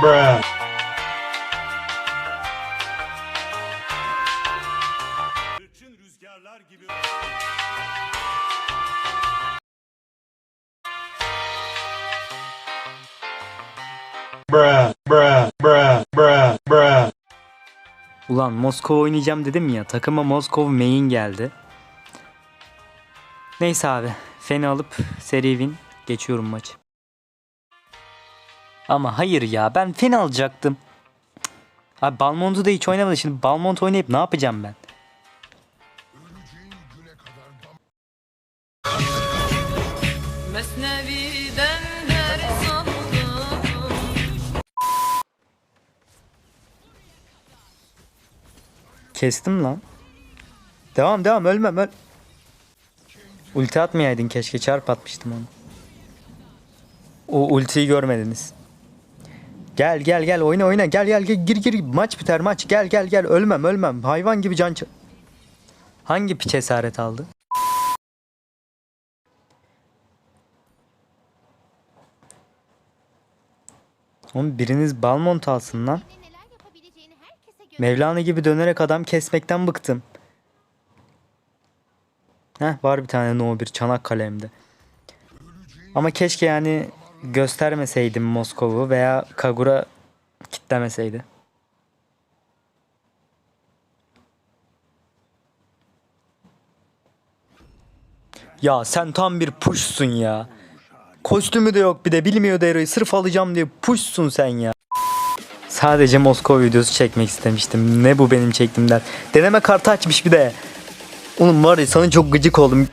Bruh. Hırçın rüzgarlar gibi Bruh. Bruh. Bruh. Bruh. Bruh. Ulan Moskova oynayacağım dedim ya. Takıma Moskova main geldi. Neyse abi. Feni alıp seri win. Geçiyorum maçı. Ama hayır ya ben Feni alacaktım. Cık. Abi Balmont'u da hiç oynamadı. Şimdi Balmont oynayıp ne yapacağım ben? Kestim lan. Devam devam ölmem öl. Ulti atmayaydın keşke çarp atmıştım onu. O ultiyi görmediniz. Gel gel gel oyna oyna gel gel gel gir gir maç biter maç gel gel gel ölmem ölmem hayvan gibi can Hangi piç esaret aldı? Oğlum biriniz Balmont alsın lan. Mevlana gibi dönerek adam kesmekten bıktım. Heh var bir tane No 1 Çanakkale'mde. Ama keşke yani göstermeseydim Moskov'u veya Kagura kitlemeseydi. Ya sen tam bir pushsun ya. Kostümü de yok bir de bilmiyor Dero'yu sırf alacağım diye pushsun sen ya. Sadece Moskova videosu çekmek istemiştim. Ne bu benim çektiğimden. Deneme kartı açmış bir de. Oğlum var ya sana çok gıcık oldum.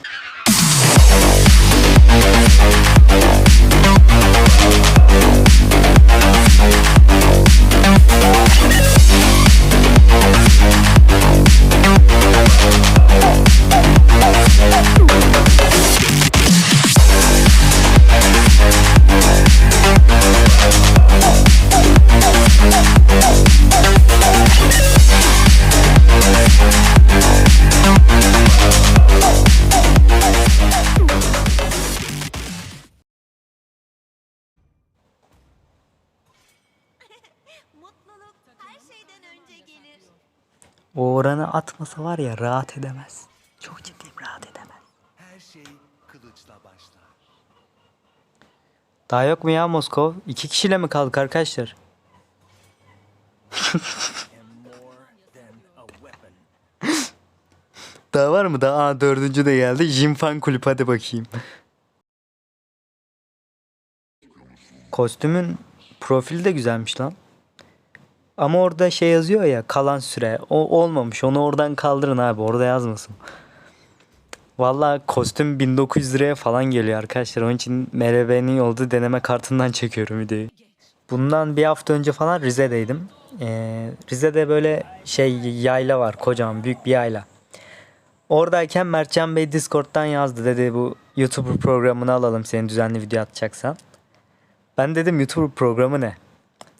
O oranı atmasa var ya rahat edemez. Çok ciddiyim rahat edemez. her şey kılıçla başlar. Daha yok mu ya Moskov? İki kişiyle mi kaldık arkadaşlar? Daha var mı? Daha Aa, dördüncü de geldi. Jimfan kulüp hadi bakayım. Kostümün profili de güzelmiş lan. Ama orada şey yazıyor ya kalan süre. O olmamış. Onu oradan kaldırın abi. Orada yazmasın. Vallahi kostüm 1900 liraya falan geliyor arkadaşlar. Onun için MRB'nin yolda deneme kartından çekiyorum videoyu. Bundan bir hafta önce falan Rize'deydim. Ee, Rize'de böyle şey yayla var. Kocaman büyük bir yayla. Oradayken Mertcan Bey Discord'dan yazdı. Dedi bu YouTuber programını alalım senin düzenli video atacaksan. Ben dedim YouTuber programı ne?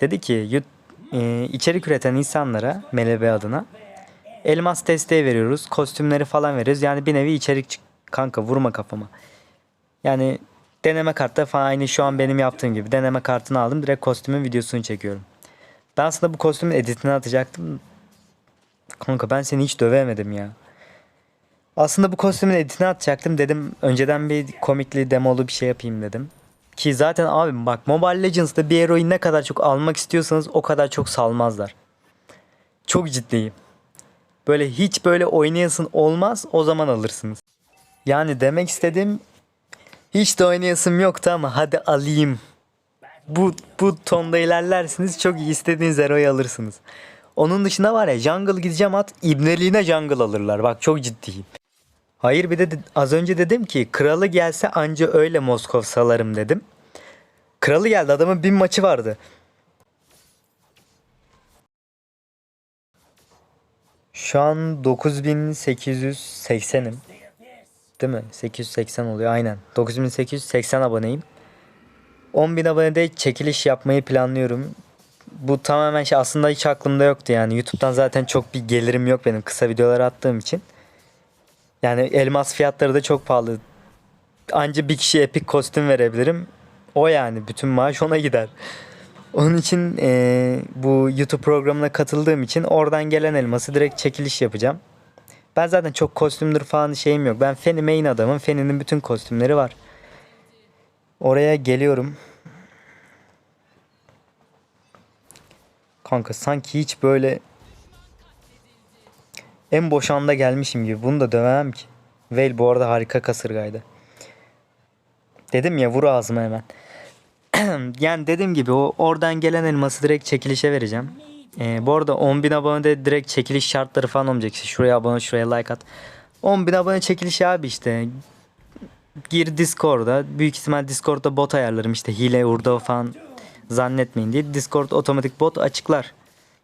Dedi ki "Yu- e, içerik üreten insanlara MLB adına elmas desteği veriyoruz. Kostümleri falan veriyoruz. Yani bir nevi içerik kanka vurma kafama. Yani deneme kartta falan aynı şu an benim yaptığım gibi deneme kartını aldım. Direkt kostümün videosunu çekiyorum. Ben aslında bu kostümün editini atacaktım. Kanka ben seni hiç dövemedim ya. Aslında bu kostümün editini atacaktım dedim. Önceden bir komikli demolu bir şey yapayım dedim. Ki zaten abim bak Mobile Legends'da bir eroyu ne kadar çok almak istiyorsanız o kadar çok salmazlar. Çok ciddiyim. Böyle hiç böyle oynayasın olmaz o zaman alırsınız. Yani demek istediğim hiç de oynayasım yoktu ama hadi alayım. Bu, bu tonda ilerlersiniz çok iyi istediğiniz eroyu alırsınız. Onun dışında var ya jungle gideceğim at ibneliğine jungle alırlar. Bak çok ciddiyim. Hayır bir de az önce dedim ki kralı gelse anca öyle Moskov salarım dedim. Kralı geldi adamın bin maçı vardı. Şu an 9880'im. Değil mi? 880 oluyor aynen. 9880 aboneyim. 10.000 abonede çekiliş yapmayı planlıyorum. Bu tamamen şey aslında hiç aklımda yoktu yani. YouTube'dan zaten çok bir gelirim yok benim kısa videolar attığım için. Yani elmas fiyatları da çok pahalı. Anca bir kişi epik kostüm verebilirim. O yani bütün maaş ona gider. Onun için eee, bu YouTube programına katıldığım için oradan gelen elması direkt çekiliş yapacağım. Ben zaten çok kostümdür falan şeyim yok. Ben Feni main adamım. Feni'nin bütün kostümleri var. Oraya geliyorum. Kanka sanki hiç böyle en boş anda gelmişim gibi. Bunu da dövemem ki. Veil bu arada harika kasırgaydı. Dedim ya vur ağzıma hemen. yani dediğim gibi o oradan gelen elması direkt çekilişe vereceğim. Ee, bu arada 10.000 abonede direkt çekiliş şartları falan olmayacak. İşte şuraya abone şuraya like at. 10.000 abone çekilişi abi işte. Gir Discord'a. Büyük ihtimal Discord'da bot ayarlarım işte hile urda falan zannetmeyin diye. Discord otomatik bot açıklar.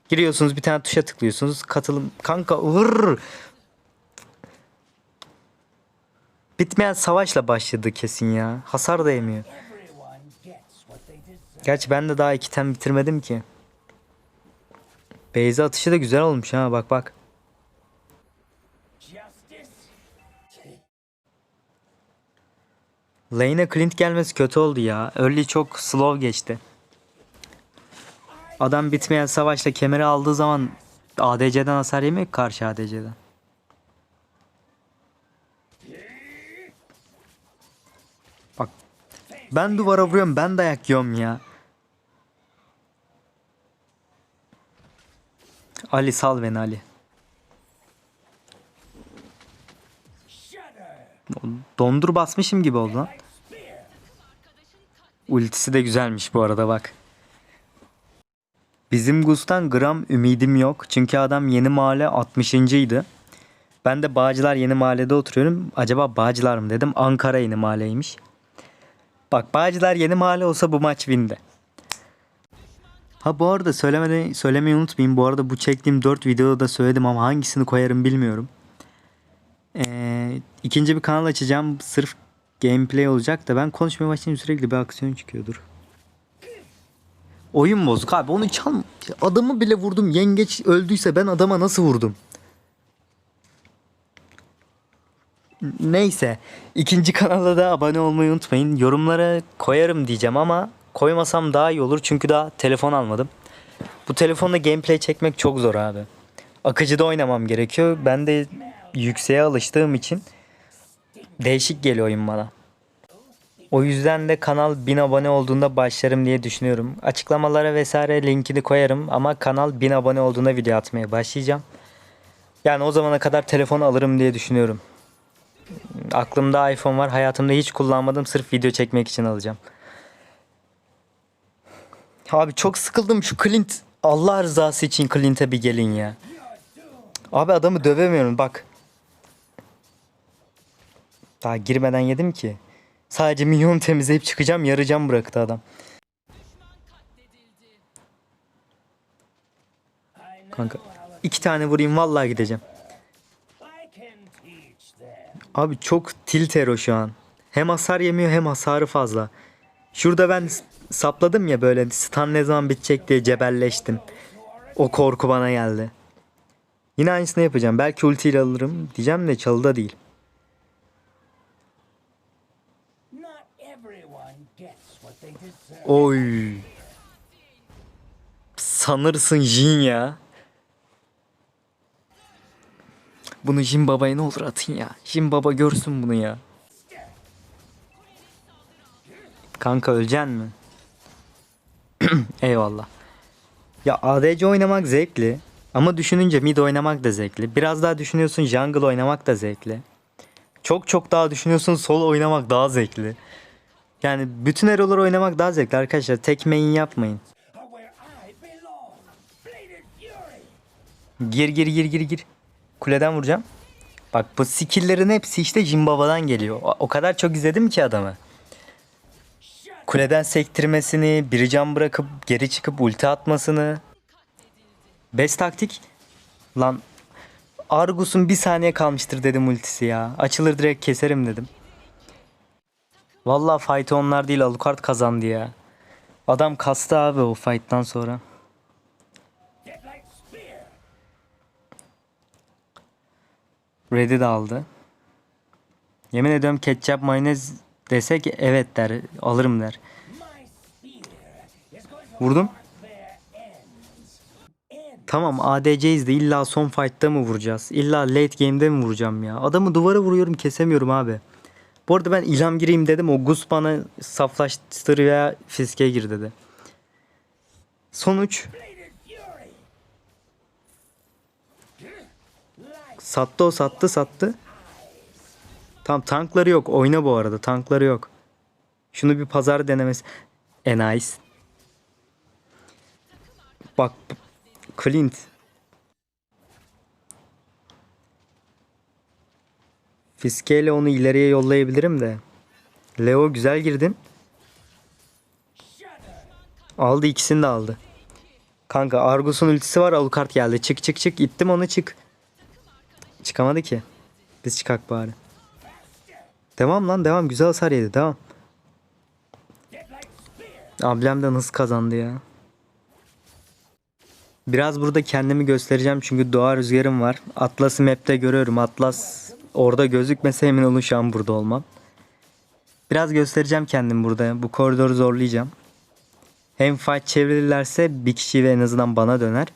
Giriyorsunuz bir tane tuşa tıklıyorsunuz. Katılım kanka vır. Bitmeyen savaşla başladı kesin ya. Hasar da yemiyor. Gerçi ben de daha iki tem bitirmedim ki. Beyza atışı da güzel olmuş ha bak bak. Lane'e Clint gelmesi kötü oldu ya. Early çok slow geçti. Adam bitmeyen savaşla kemeri aldığı zaman ADC'den hasar yemiyor ki karşı ADC'den. Bak ben duvara vuruyorum ben dayak yiyorum ya. Ali sal beni Ali. Dondur basmışım gibi oldu lan. Ultisi de güzelmiş bu arada bak. Bizim Gus'tan gram ümidim yok. Çünkü adam yeni mahalle 60. idi. Ben de Bağcılar yeni mahallede oturuyorum. Acaba Bağcılar mı dedim. Ankara yeni mahalleymiş. Bak Bağcılar yeni mahalle olsa bu maç windi. Ha bu arada söylemeden söylemeyi unutmayayım. Bu arada bu çektiğim 4 videoda da söyledim ama hangisini koyarım bilmiyorum. Ee, ikinci bir kanal açacağım. Sırf gameplay olacak da ben konuşmaya başlayınca sürekli bir aksiyon çıkıyordur. Oyun bozuk abi onu çal adamı bile vurdum yengeç öldüyse ben adama nasıl vurdum? Neyse ikinci kanala da abone olmayı unutmayın. Yorumlara koyarım diyeceğim ama koymasam daha iyi olur çünkü daha telefon almadım. Bu telefonla gameplay çekmek çok zor abi. Akıcıda oynamam gerekiyor. Ben de yükseğe alıştığım için değişik geliyor oyun bana. O yüzden de kanal 1000 abone olduğunda başlarım diye düşünüyorum. Açıklamalara vesaire linkini koyarım ama kanal 1000 abone olduğunda video atmaya başlayacağım. Yani o zamana kadar telefon alırım diye düşünüyorum. Aklımda iPhone var. Hayatımda hiç kullanmadım. Sırf video çekmek için alacağım. Abi çok sıkıldım şu Clint. Allah rızası için Clint'e bir gelin ya. Abi adamı dövemiyorum bak. Daha girmeden yedim ki. Sadece minyonu temizleyip çıkacağım yarayacağım bıraktı adam. Kanka iki tane vurayım vallahi gideceğim. Abi çok tilt hero şu an. Hem hasar yemiyor hem hasarı fazla. Şurada ben sapladım ya böyle stun ne zaman bitecek diye cebelleştim. O korku bana geldi. Yine aynısını yapacağım. Belki ultiyle alırım diyeceğim de çalıda değil. Oy. Sanırsın Jin ya. Bunu Jin babaya ne olur atın ya. Jin baba görsün bunu ya. Kanka öleceksin mi? Eyvallah. Ya ADC oynamak zevkli. Ama düşününce mid oynamak da zevkli. Biraz daha düşünüyorsun jungle oynamak da zevkli. Çok çok daha düşünüyorsun solo oynamak daha zevkli. Yani bütün hero'ları oynamak daha zevkli arkadaşlar. Tek main yapmayın. Gir gir gir gir gir. Kuleden vuracağım. Bak bu skill'lerin hepsi işte Jimbaba'dan geliyor. O, o kadar çok izledim ki adamı. Kuleden sektirmesini, biri can bırakıp geri çıkıp ulti atmasını. Best taktik. Lan Argus'un bir saniye kalmıştır dedim ultisi ya. Açılır direkt keserim dedim. Vallahi fight'ı onlar değil Alucard kazandı ya. Adam kastı abi o fight'tan sonra. Red'i de aldı. Yemin ediyorum ketçap mayonez desek evet der alırım der. Vurdum. Tamam ADC'yiz de illa son fight'ta mı vuracağız? İlla late game'de mi vuracağım ya? Adamı duvara vuruyorum kesemiyorum abi. Bu arada ben ilham gireyim dedim. O Gus bana saflaştır veya fiske gir dedi. Sonuç. Sattı o sattı sattı. Tam tankları yok. Oyna bu arada. Tankları yok. Şunu bir pazar denemesi. E nice. Bak Clint. Fiskeyle onu ileriye yollayabilirim de. Leo güzel girdin. Aldı ikisini de aldı. Kanka Argus'un ultisi var Alucard geldi. Çık çık çık. İttim onu çık. Çıkamadı ki. Biz çıkak bari. Devam lan devam. Güzel hasar yedi. Devam. Ablemden hız kazandı ya. Biraz burada kendimi göstereceğim çünkü doğa rüzgarım var. Atlas'ı map'te görüyorum. Atlas orada gözükmese emin olun şu an burada olmam. Biraz göstereceğim kendimi burada. Bu koridoru zorlayacağım. Hem fight çevirirlerse bir kişi ve en azından bana döner.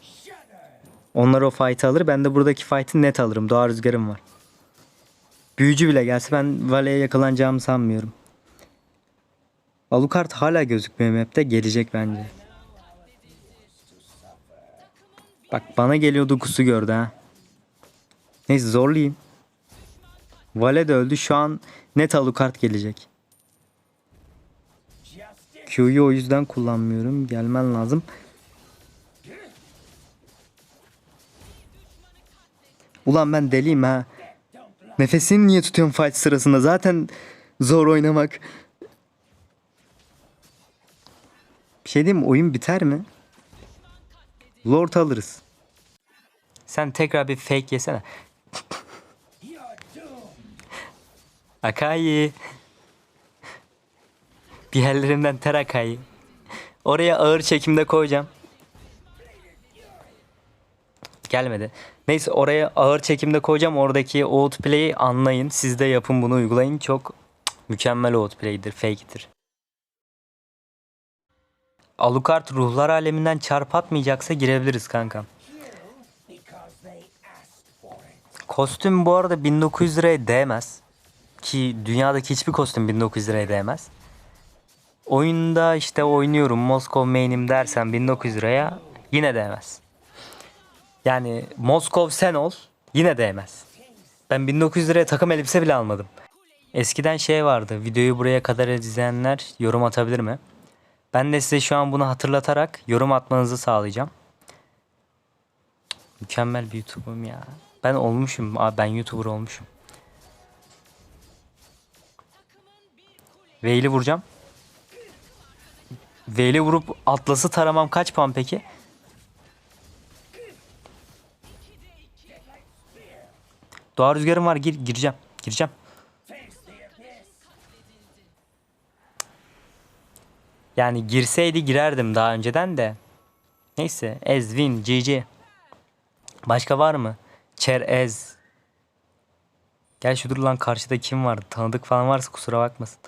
Onlar o fight'ı alır. Ben de buradaki fight'ı net alırım. Doğa rüzgarım var. Büyücü bile gelse ben Vale'ye yakalanacağımı sanmıyorum. Alucard hala gözükmüyor map'te. Gelecek bence. Bak bana geliyordu kusu gördü ha. Neyse zorlayayım. Vale de öldü. Şu an net Alucard gelecek. Q'yu o yüzden kullanmıyorum. Gelmen lazım. Ulan ben deliyim ha. Nefesini niye tutuyorsun fight sırasında? Zaten zor oynamak. Bir şey diyeyim mi? Oyun biter mi? Lord alırız. Sen tekrar bir fake yesene. Akai. Bir yerlerimden ter Akai. Oraya ağır çekimde koyacağım. Gelmedi. Neyse oraya ağır çekimde koyacağım. Oradaki outplay'i anlayın. Siz de yapın bunu uygulayın. Çok mükemmel outplay'dir. Fake'tir. Alucard ruhlar aleminden çarp atmayacaksa girebiliriz kankam. Kostüm bu arada 1900 liraya değmez. Ki dünyadaki hiçbir kostüm 1900 liraya değmez. Oyunda işte oynuyorum Moskov main'im dersen 1900 liraya yine değmez. Yani Moskov sen ol yine değmez. Ben 1900 liraya takım elbise bile almadım. Eskiden şey vardı videoyu buraya kadar izleyenler yorum atabilir mi? Ben de size şu an bunu hatırlatarak yorum atmanızı sağlayacağım. Mükemmel bir YouTuber'ım ya. Ben olmuşum. Abi ben YouTuber olmuşum. Veil'i vuracağım. Veil'i vurup Atlas'ı taramam kaç puan peki? Doğa rüzgarım var gir gireceğim. Gireceğim. Yani girseydi girerdim daha önceden de. Neyse. Ezvin, GG. Başka var mı? Çerez. Gel şu dur lan karşıda kim vardı? Tanıdık falan varsa kusura bakmasın.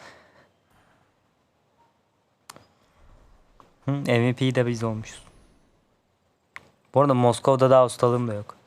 MVP de biz olmuşuz. Bu arada Moskova'da daha ustalığım da yok.